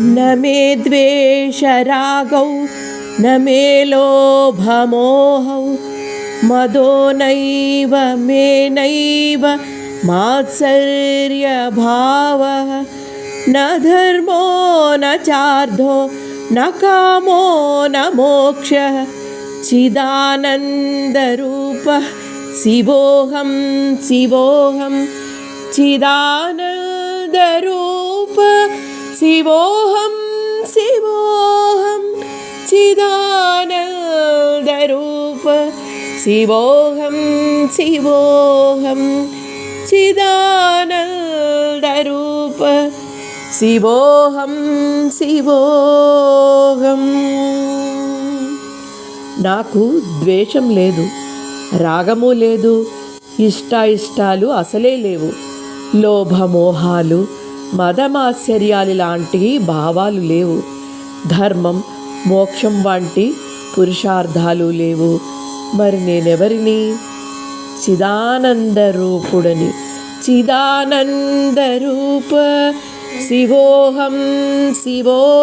न मे द्वेषरागौ न मे लोभमोहौ मदो नैव मे नैव मात्सर्यभावः। न धर्मो न चार्धो न कामो न मोक्षः। चिदानन्दरूपः शिवोऽहं शिवोऽहं। चिदानन्दरूप శివోహం ശിവോഹം శివోహం శివోహం ശിവോഹം రూప శివోహం శివోహం నాకు ద్వేషం లేదు రాగము లేదు ఇష్టాయిష్టాలు అసలే లేవు. లోభమోహాలు మదమాశ్చర్యాలు లాంటి భావాలు లేవు. ధర్మం మోక్షం వంటి పురుషార్థాలు లేవు. మరి నేనెవరిని? చిదానందరూపుడని. చిదానందరూప శివోహం శివో